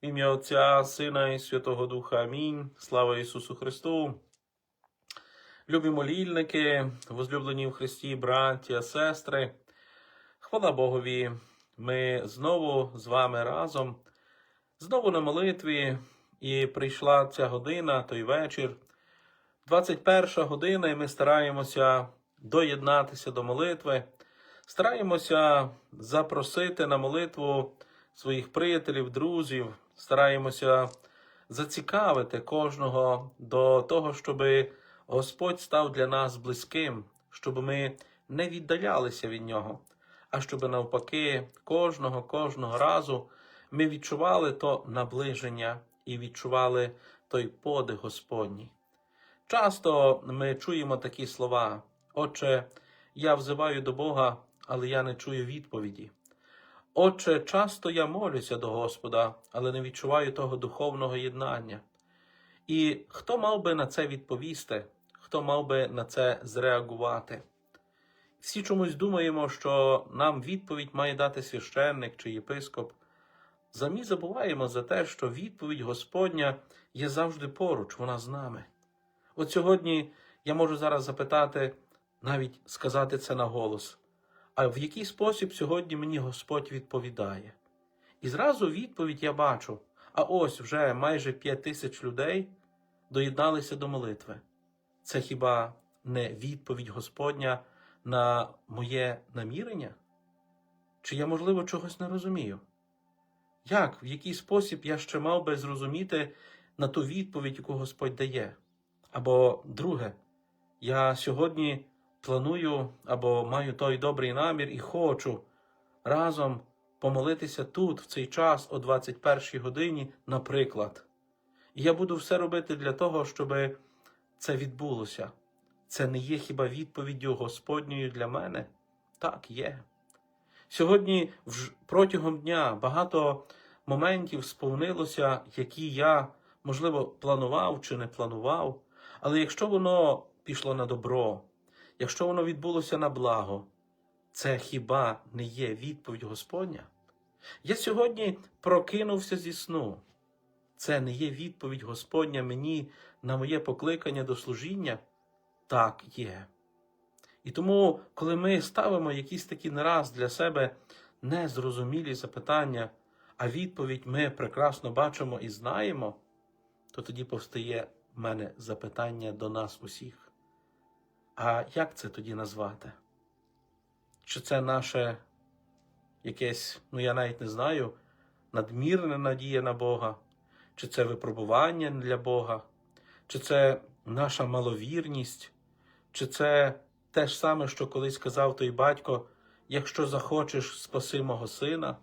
Ім'я Отця, Сина і Святого Духа. Амінь. Слава Ісусу Христу. Любі молільники, возлюблені в Христі, браття, сестри. Хвала Богові. Ми знову з вами разом, знову на молитві, і прийшла ця година, той вечір. 21 година, і ми стараємося доєднатися до молитви, стараємося запросити на молитву своїх приятелів, друзів, стараємося зацікавити кожного до того, щоб Господь став для нас близьким, щоб ми не віддалялися від Нього, а щоб навпаки кожного, кожного разу ми відчували то наближення і відчували той подих Господній. Часто ми чуємо такі слова: Отче, я взиваю до Бога, але я не чую відповіді. Отче, часто я молюся до Господа, але не відчуваю того духовного єднання. І хто мав би на це відповісти, хто мав би на це зреагувати? Всі чомусь думаємо, що нам відповідь має дати священник чи єпископ. Замі забуваємо за те, що відповідь Господня є завжди поруч, вона з нами. От сьогодні я можу зараз запитати, навіть сказати це на голос. А в який спосіб сьогодні мені Господь відповідає? І зразу відповідь я бачу: а ось вже майже п'ять тисяч людей доєдналися до молитви. Це хіба не відповідь Господня на моє намірення? Чи я, можливо, чогось не розумію? Як, в який спосіб я ще мав би зрозуміти на ту відповідь, яку Господь дає? Або друге, я сьогодні планую або маю той добрий намір і хочу разом помолитися тут, в цей час, о 21 годині, наприклад. І я буду все робити для того, щоб це відбулося. Це не є хіба відповіддю Господньою для мене? Так, є. Сьогодні, протягом дня, багато моментів сповнилося, які я, можливо, планував чи не планував. Але якщо воно пішло на добро, якщо воно відбулося на благо, це хіба не є відповідь Господня? Я сьогодні прокинувся зі сну. Це не є відповідь Господня мені на моє покликання до служіння? Так є. І тому, коли ми ставимо якісь такі нараз для себе незрозумілі запитання, а відповідь ми прекрасно бачимо і знаємо, то тоді повстає в мене запитання до нас усіх. А як це тоді назвати? Чи це наше якесь, ну я навіть не знаю, надмірна надія на Бога, чи це випробування для Бога, чи це наша маловірність, чи це те ж саме, що колись казав той батько, якщо захочеш, спаси мого сина,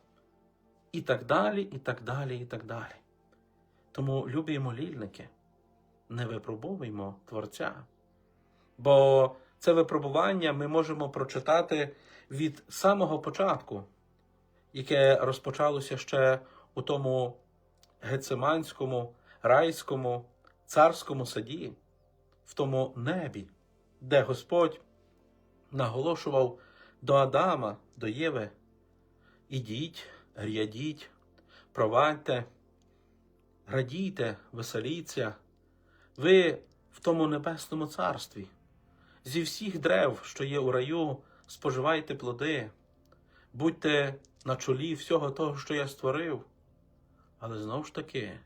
і так далі, і так далі, і так далі. Тому, любі молільники, не випробовуймо Творця. Бо це випробування ми можемо прочитати від самого початку, яке розпочалося ще у тому гециманському, райському, царському саді, в тому небі, де Господь наголошував до Адама, до Єви: ідіть, рядіть, провадьте, радійте, веселіться, ви в тому небесному царстві. Зі всіх дерев, що є у раю, споживайте плоди, будьте на чолі всього того, що я створив. Але знову ж таки,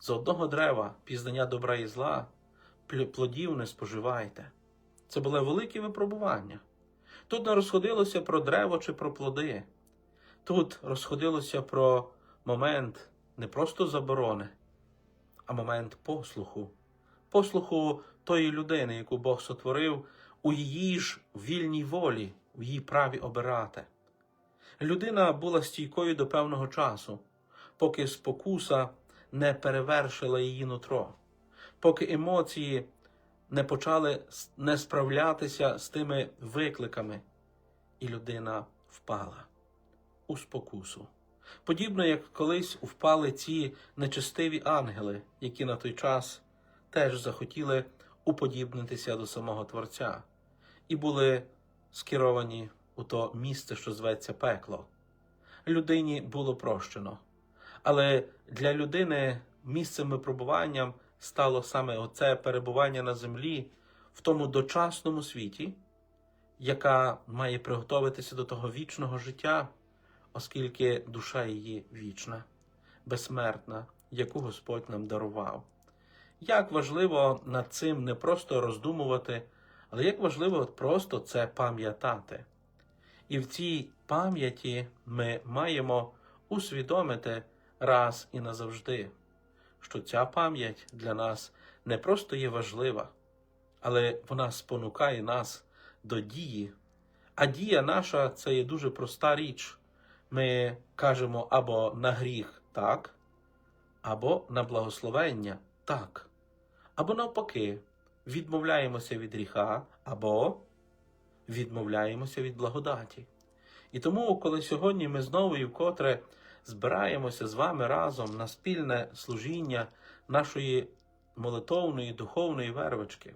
з одного дерева пізнання добра і зла, плодів не споживайте. Це було велике випробування. Тут не розходилося про дерево чи про плоди. Тут розходилося про момент не просто заборони, а момент послуху. Послуху тої людини, яку Бог сотворив, у її ж вільній волі, в її праві обирати. Людина була стійкою до певного часу, поки спокуса не перевершила її нутро, поки емоції не почали не справлятися з тими викликами, і людина впала у спокусу. Подібно як колись впали ці нечестиві ангели, які на той час теж захотіли уподібнитися до самого Творця, і були скеровані у то місце, що зветься пекло. Людині було прощено, Але для людини місцем випробуванням стало саме оце перебування на землі в тому дочасному світі, яка має приготуватися до того вічного життя, оскільки душа її вічна, безсмертна, яку Господь нам дарував. Як важливо над цим не просто роздумувати, але як важливо просто це пам'ятати. І в цій пам'яті ми маємо усвідомити раз і назавжди, що ця пам'ять для нас не просто є важлива, але вона спонукає нас до дії. А дія наша це є дуже проста річ. Ми кажемо або на гріх так, або на благословення так, або навпаки, відмовляємося від гріха, або відмовляємося від благодаті. І тому, коли сьогодні ми знову і вкотре збираємося з вами разом на спільне служіння нашої молитовної духовної вервички,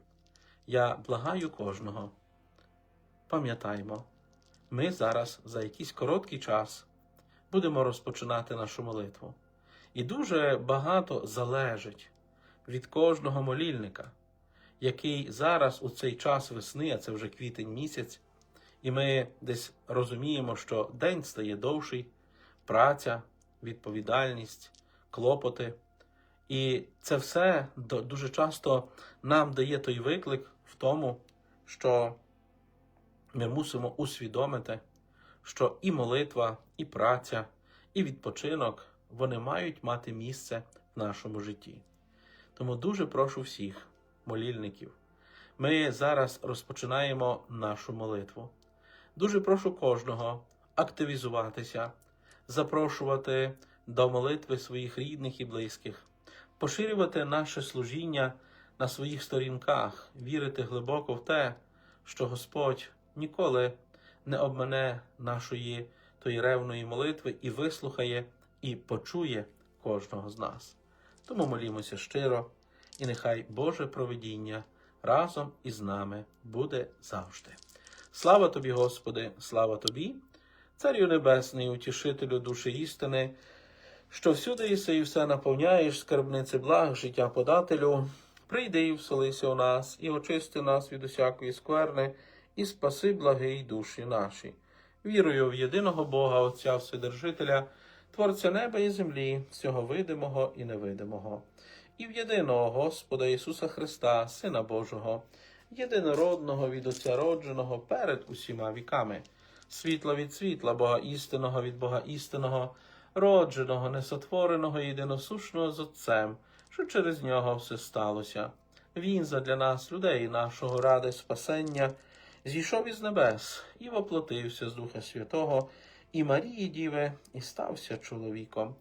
я благаю кожного. Пам'ятаймо, ми зараз за якийсь короткий час будемо розпочинати нашу молитву. І дуже багато залежить від кожного молільника, який зараз у цей час весни, а це вже квітень місяць, і ми десь розуміємо, що день стає довший, праця, відповідальність, клопоти. І це все дуже часто нам дає той виклик в тому, що ми мусимо усвідомити, що і молитва, і праця, і відпочинок вони мають мати місце в нашому житті. Тому дуже прошу всіх молільників. Ми зараз розпочинаємо нашу молитву. Дуже прошу кожного активізуватися, запрошувати до молитви своїх рідних і близьких, поширювати наше служіння на своїх сторінках, вірити глибоко в те, що Господь ніколи не обмане нашої тої ревної молитви і вислухає, і почує кожного з нас. Тому молімося щиро, і нехай Боже провидіння разом із нами буде завжди. Слава тобі, Господи, слава тобі, Царю Небесний, утішителю душі істини, що всюди єси і все наповняєш, скарбниці благ, життя подателю. Прийди і вселися у нас, і очисти нас від усякої скверни, і спаси благий душі наші. Вірую в єдиного Бога, Отця Вседержителя, Творця неба і землі, всього видимого і невидимого, і в єдиного Господа Ісуса Христа, Сина Божого, єдинородного від Отця родженого перед усіма віками, світла від світла, Бога істинного від Бога істинного, родженого, несотвореного, єдиносушного з Отцем, що через нього все сталося. Він задля нас, людей нашого ради спасення, зійшов із небес і воплотився з Духа Святого і Марії Діви, і стався чоловіком,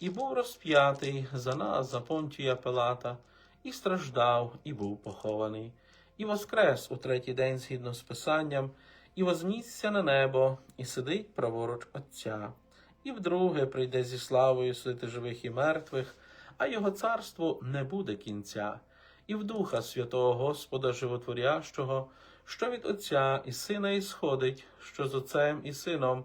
і був розп'ятий за нас, за Понтія Пилата, і страждав, і був похований, і воскрес у третій день згідно з Писанням, і вознісся на небо, і сидить праворуч Отця, і вдруге прийде зі славою судити живих і мертвих, а його царству не буде кінця, і в Духа Святого Господа Животворящого, що від Отця і Сина ісходить, що з Отцем і Сином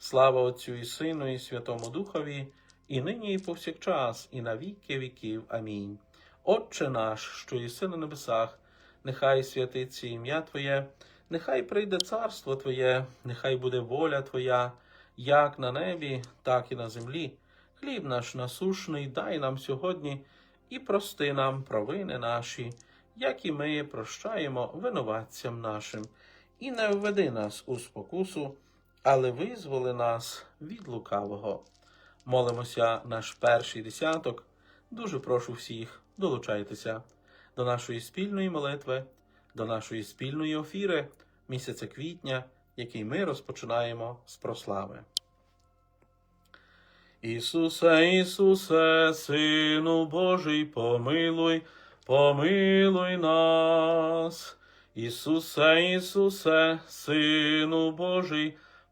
Слава Отцю і Сину, і Святому Духові, і нині, і повсякчас, і на віки віків. Амінь. Отче наш, що єси на небесах, нехай святиться ім'я Твоє, нехай прийде царство Твоє, нехай буде воля Твоя, як на небі, так і на землі. Хліб наш насушний дай нам сьогодні і прости нам провини наші, як і ми прощаємо винуватцям нашим, і не введи нас у спокусу, але визволи нас від лукавого. Молимося наш перший десяток. Дуже прошу всіх, долучайтеся до нашої спільної молитви, до нашої спільної офіри місяця квітня, який ми розпочинаємо з прослави. Ісусе, Ісусе, Сину Божий, помилуй, помилуй нас. Ісусе, Ісусе, Сину Божий,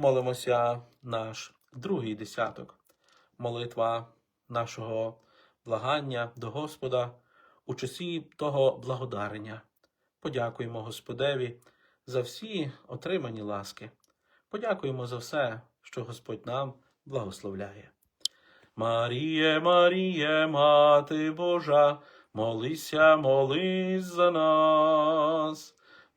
Молимося наш другий десяток, молитва нашого благання до Господа у часі того благодарення. Подякуємо Господеві за всі отримані ласки. Подякуємо за все, що Господь нам благословляє. Маріє, Маріє, Мати Божа, молися, молись за нас.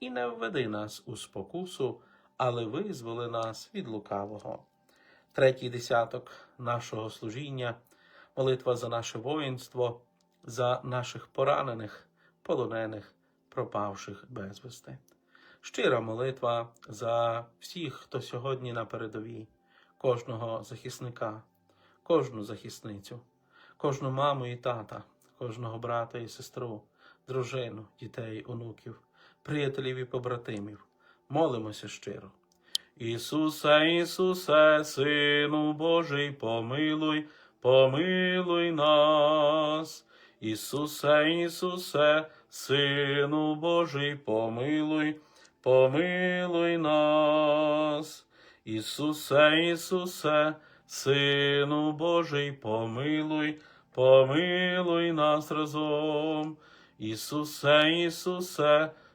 і не введи нас у спокусу, але визволи нас від лукавого. Третій десяток нашого служіння, молитва за наше воїнство, за наших поранених, полонених, пропавших безвісти. Щира молитва за всіх, хто сьогодні на передовій, кожного захисника, кожну захисницю, кожну маму і тата, кожного брата і сестру, дружину, дітей, онуків, приятелів і побратимів. Молимося щиро. Ісусе, Ісусе, Сину Божий, помилуй, помилуй нас. Ісусе, Ісусе, Сину Божий, помилуй, помилуй нас. Ісусе, Ісусе, Сину Божий, помилуй, помилуй нас разом. Ісусе, Ісусе,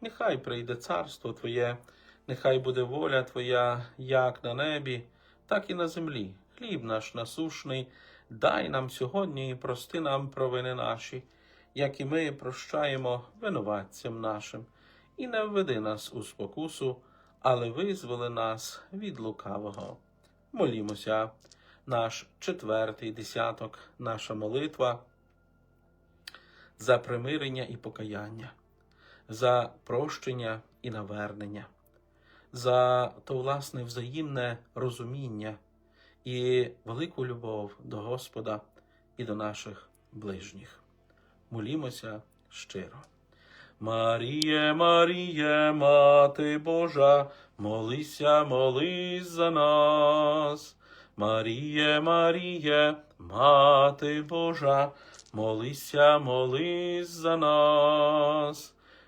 нехай прийде царство Твоє, нехай буде воля Твоя, як на небі, так і на землі. Хліб наш насушний, дай нам сьогодні і прости нам провини наші, як і ми прощаємо винуватцям нашим, і не введи нас у спокусу, але визволи нас від лукавого. Молімося, наш четвертий десяток, наша молитва за примирення і покаяння, за прощення і навернення, за то власне взаємне розуміння і велику любов до Господа і до наших ближніх. Молімося щиро. Маріє, Маріє, Мати Божа, молися, молись за нас. Маріє, Маріє, Мати Божа, молися, молись за нас.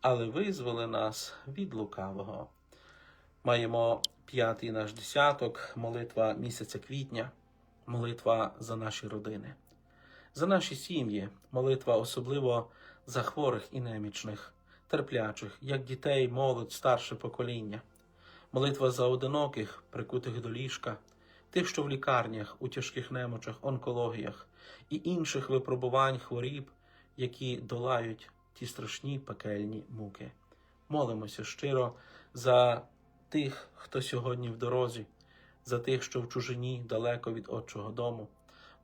але визволи нас від лукавого. Маємо п'ятий наш десяток, молитва місяця квітня, молитва за наші родини, за наші сім'ї, молитва особливо за хворих і немічних, терплячих, як дітей, молодь, старше покоління, молитва за одиноких, прикутих до ліжка, тих, що в лікарнях, у тяжких немочах, онкологіях і інших випробувань хворіб, які долають ті страшні пекельні муки. Молимося щиро за тих, хто сьогодні в дорозі, за тих, що в чужині далеко від Отчого дому.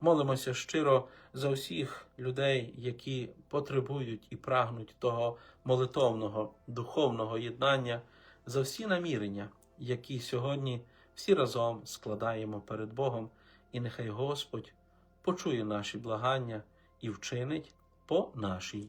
Молимося щиро за всіх людей, які потребують і прагнуть того молитовного, духовного єднання, за всі намірення, які сьогодні всі разом складаємо перед Богом, і нехай Господь почує наші благання і вчинить по нашій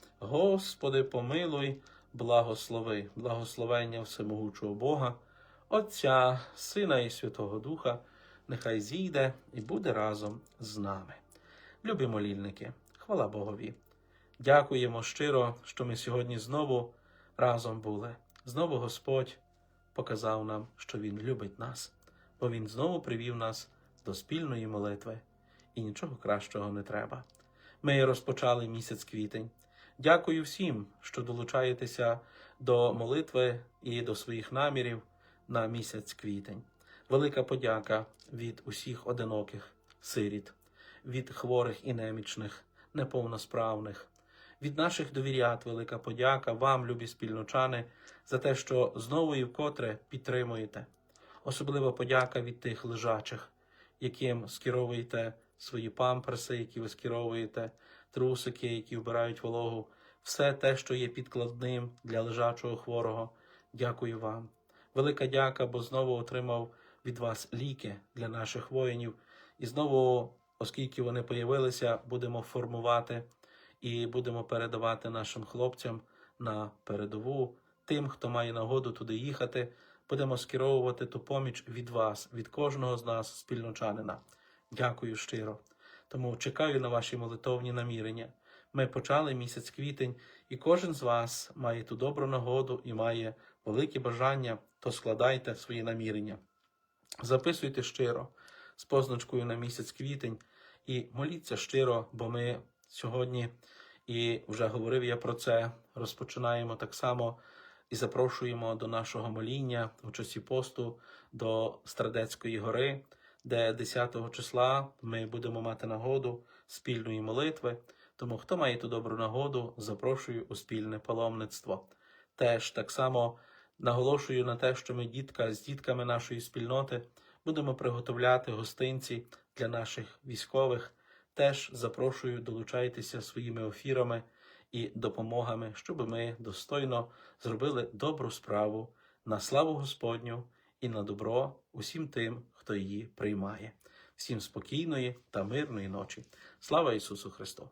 Господи, помилуй, благослови, благословення всемогучого Бога, Отця, Сина і Святого Духа, нехай зійде і буде разом з нами. Любі молільники, хвала Богові. Дякуємо щиро, що ми сьогодні знову разом були. Знову Господь показав нам, що Він любить нас, бо Він знову привів нас до спільної молитви, і нічого кращого не треба. Ми розпочали місяць квітень. Дякую всім, що долучаєтеся до молитви і до своїх намірів на місяць квітень. Велика подяка від усіх одиноких сиріт, від хворих і немічних, неповносправних, Від наших довірят велика подяка вам, любі спільночани, за те, що знову і вкотре підтримуєте. Особлива подяка від тих лежачих, яким скеровуєте свої памперси, які ви скеровуєте, трусики, які вбирають вологу, все те, що є підкладним для лежачого хворого. Дякую вам. Велика дяка, бо знову отримав від вас ліки для наших воїнів. І знову, оскільки вони появилися, будемо формувати і будемо передавати нашим хлопцям на передову, тим, хто має нагоду туди їхати, будемо скеровувати ту поміч від вас, від кожного з нас, спільночанина. Дякую щиро. Тому чекаю на ваші молитовні намірення. Ми почали місяць квітень, і кожен з вас має ту добру нагоду і має велике бажання, то складайте свої намірення. Записуйте щиро з позначкою на місяць квітень і моліться щиро, бо ми сьогодні, і вже говорив я про це, розпочинаємо так само і запрошуємо до нашого моління у часі посту до Страдецької гори, де 10 числа ми будемо мати нагоду спільної молитви. Тому хто має ту добру нагоду, запрошую у спільне паломництво. Теж так само наголошую на те, що ми дітка з дітками нашої спільноти будемо приготовляти гостинці для наших військових. Теж запрошую долучайтеся своїми офірами і допомогами, щоб ми достойно зробили добру справу на славу Господню і на добро усім тим, хто її приймає. Всім спокійної та мирної ночі. Слава Ісусу Христу!